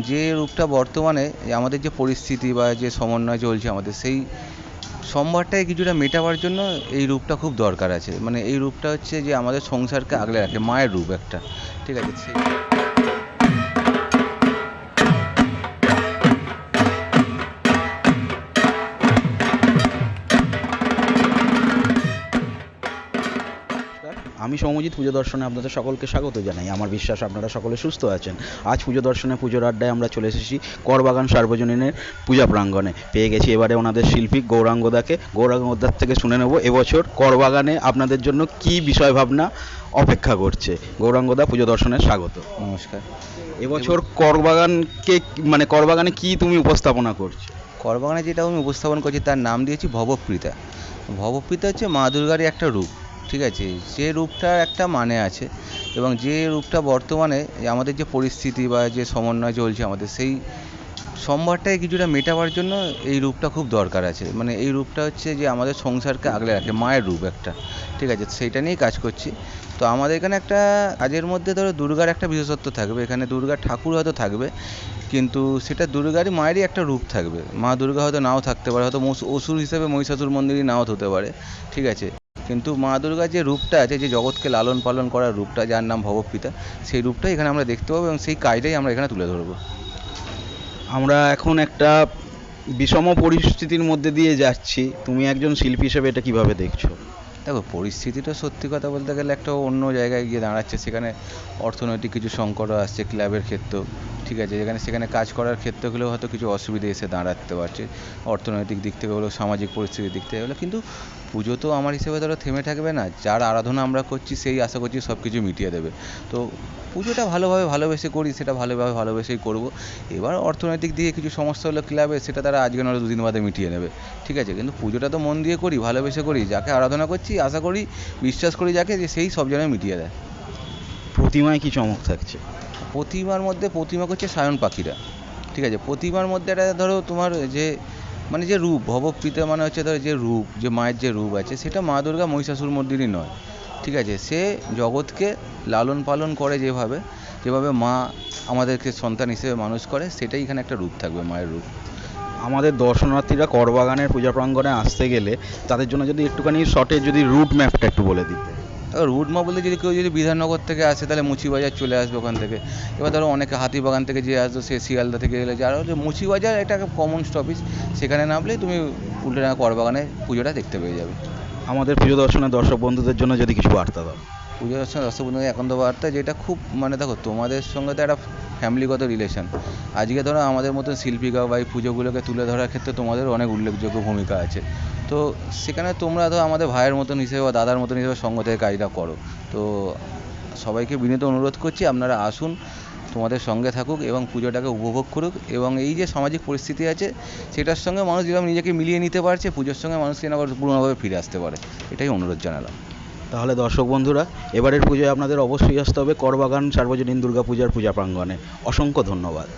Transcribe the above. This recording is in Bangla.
যে রূপটা বর্তমানে আমাদের যে পরিস্থিতি বা যে সমন্বয় চলছে আমাদের, সেই সম্ভারটাই কিছুটা মেটাবার জন্য এই রূপটা খুব দরকার আছে। মানে এই রূপটা হচ্ছে যে আমাদের সংসারকে আগলে রাখে, মায়ের রূপ একটা। ঠিক আছে আমি সৌমজিৎ পুজো দর্শনে আপনাদের সকলকে স্বাগত জানাই। আমার বিশ্বাস আপনারা সকলে সুস্থ আছেন। আজ পুজো দর্শনে পুজোর আড্ডায় আমরা চলে এসেছি করবাগান সার্বজনীনের পূজা প্রাঙ্গণে। পেয়ে গেছি এবারে ওনাদের শিল্পী গৌরাঙ্গদাকে গৌরাঙ্গদার থেকে শুনে নেব এবছর করবাগানে আপনাদের জন্য কি বিষয় ভাবনা অপেক্ষা করছে। গৌরাঙ্গদা পুজো দর্শনে স্বাগত। নমস্কার। এবছর করবাগানকে মানে করবাগানে কি তুমি উপস্থাপনা করছ? করবাগানে যেটা আমি উপস্থাপন করছি তার নাম দিয়েছি ভবপ্রীতা। ভবপ্রীতা হচ্ছে মা দুর্গারই একটা রূপ। ঠিক আছে? যে রূপটার একটা মানে আছে এবং যে রূপটা বর্তমানে আমাদের যে পরিস্থিতি বা যে সমন্বয় চলছে আমাদের, সেই সম্ভারটাকে কিছুটা মেটাবার জন্য এই রূপটা খুব দরকার আছে। মানে এই রূপটা হচ্ছে যে আমাদের সংসারকে আগলে রাখে, মায়ের রূপ একটা। ঠিক আছে? সেইটা নিয়েই কাজ করছি। তো আমাদের এখানে একটা কাজের মধ্যে ধরো দুর্গার একটা বিশেষত্ব থাকবে। এখানে দুর্গার ঠাকুর হয়তো থাকবে, কিন্তু সেটা দুর্গারই মায়েরই একটা রূপ থাকবে। মা দুর্গা হয়তো নাও থাকতে পারে, হয়তো অসুর হিসেবে মহিষাসুর মন্দিরই নাও হতে পারে। ঠিক আছে? কিন্তু মা দুর্গার যে রূপটা আছে যে জগৎকে লালন পালন করার রূপটা যার নাম ভবপিতা সেই রূপটাই এখানে আমরা দেখতে পাবো এবং সেই কাজটাই আমরা এখানে তুলে ধরবো। আমরা এখন একটা বিষম পরিস্থিতির মধ্যে দিয়ে যাচ্ছি। তুমি একজন শিল্পী হিসেবে এটা কীভাবে দেখছ? দেখো পরিস্থিতিটা সত্যি কথা বলতে গেলে একটা অন্য জায়গায় গিয়ে দাঁড়াচ্ছে। সেখানে অর্থনৈতিক কিছু সংকটও আসছে ক্লাবের ক্ষেত্রেও ঠিক আছে? যেখানে সেখানে কাজ করার ক্ষেত্রে হলেও হয়তো কিছু অসুবিধে এসে দাঁড়াতে পারছে। অর্থনৈতিক দিক থেকে হলেও সামাজিক পরিস্থিতির দিক থেকে হলেও কিন্তু পুজো তো আমার হিসেবে ধরো থেমে থাকবে না যার আরাধনা আমরা করছি সেই আশা করছি সব কিছু মিটিয়ে দেবে। তো পুজোটা ভালোভাবে ভালোবেসে করি সেটা ভালোভাবে ভালোবেসেই করব। এবার অর্থনৈতিক দিকে কিছু সমস্যা হলো ক্লাবে সেটা তারা আজকে নয় দুদিন বাদে মিটিয়ে নেবে। ঠিক আছে কিন্তু পুজোটা তো মন দিয়ে করি ভালোবেসে করি যাকে আরাধনা করছি আশা করি বিশ্বাস করি যাকে যে সেই সব যেন মিটিয়ে দেয়। প্রতিমায় কি চমক থাকছে? প্রতিমার মধ্যে প্রতিমা করছে সায়ন পাখিরা। ঠিক আছে প্রতিমার মধ্যে একটা ধরো তোমার যে মানে যে রূপ, ভবপ্রীতা মানে হচ্ছে ধরো যে রূপ, যে মায়ের যে রূপ আছে, সেটা মা দুর্গা মহিষাসুর মন্দিরই নয়। ঠিক আছে? সে জগৎকে লালন পালন করে যেভাবে যেভাবে মা আমাদেরকে সন্তান হিসেবে মানুষ করে, সেটাই এখানে একটা রূপ থাকবে, মায়ের রূপ। আমাদের দর্শনার্থীরা করবাগানের পূজা প্রাঙ্গণে আসতে গেলে তাদের জন্য যদি একটুখানি শর্টে যদি রুট ম্যাপটা একটু বলে দিতে এবার রুট মা বলতে যদি কেউ যদি বিধাননগর থেকে আসে, তাহলে মুচিবাজার চলে আসবে ওখান থেকে। এবার ধরো অনেকে হাতিবাগান থেকে যে আসবে, সে শিয়ালদা থেকে এলে যারা হচ্ছে মুচিবাজার একটা কমন স্টপেজ সেখানে নামলেই তুমি উল্টেডাঙ্গা করবাগানে পুজোটা দেখতে পেয়ে যাবে। আমাদের প্রিয় দর্শনের দর্শক বন্ধুদের জন্য যদি কিছু বার্তা দাও। পুজো দর্শন রসবন্ধু একান্ত বার্তা যেটা খুব মানে দেখো, তোমাদের সঙ্গে তো একটা ফ্যামিলিগত রিলেশন আজকে ধরো আমাদের মতন শিল্পীকা বা এই পুজোগুলোকে তুলে ধরার ক্ষেত্রে তোমাদের অনেক উল্লেখযোগ্য ভূমিকা আছে। তো সেখানে তোমরা ধরো আমাদের ভাইয়ের মতন হিসেবে বা দাদার মতন হিসেবে সঙ্গ থেকে কাজটা করো। তো সবাইকে বিনীত অনুরোধ করছি, আপনারা আসুন, তোমাদের সঙ্গে থাকুক এবং পুজোটাকে উপভোগ করুক এবং এই যে সামাজিক পরিস্থিতি আছে, সেটার সঙ্গে মানুষ যেরকম নিজেকে মিলিয়ে নিতে পারছে, পুজোর সঙ্গে মানুষ আবার পুরোনোভাবে ফিরে আসতে পারে। এটাই অনুরোধ জানালাম। তাহলে দর্শক বন্ধুরা, এবারের পুজোয় আপনাদের অবশ্যই আসতে হবে করবাগান সার্বজনীন দুর্গাপূজার পূজা প্রাঙ্গণে। অসংখ্য ধন্যবাদ।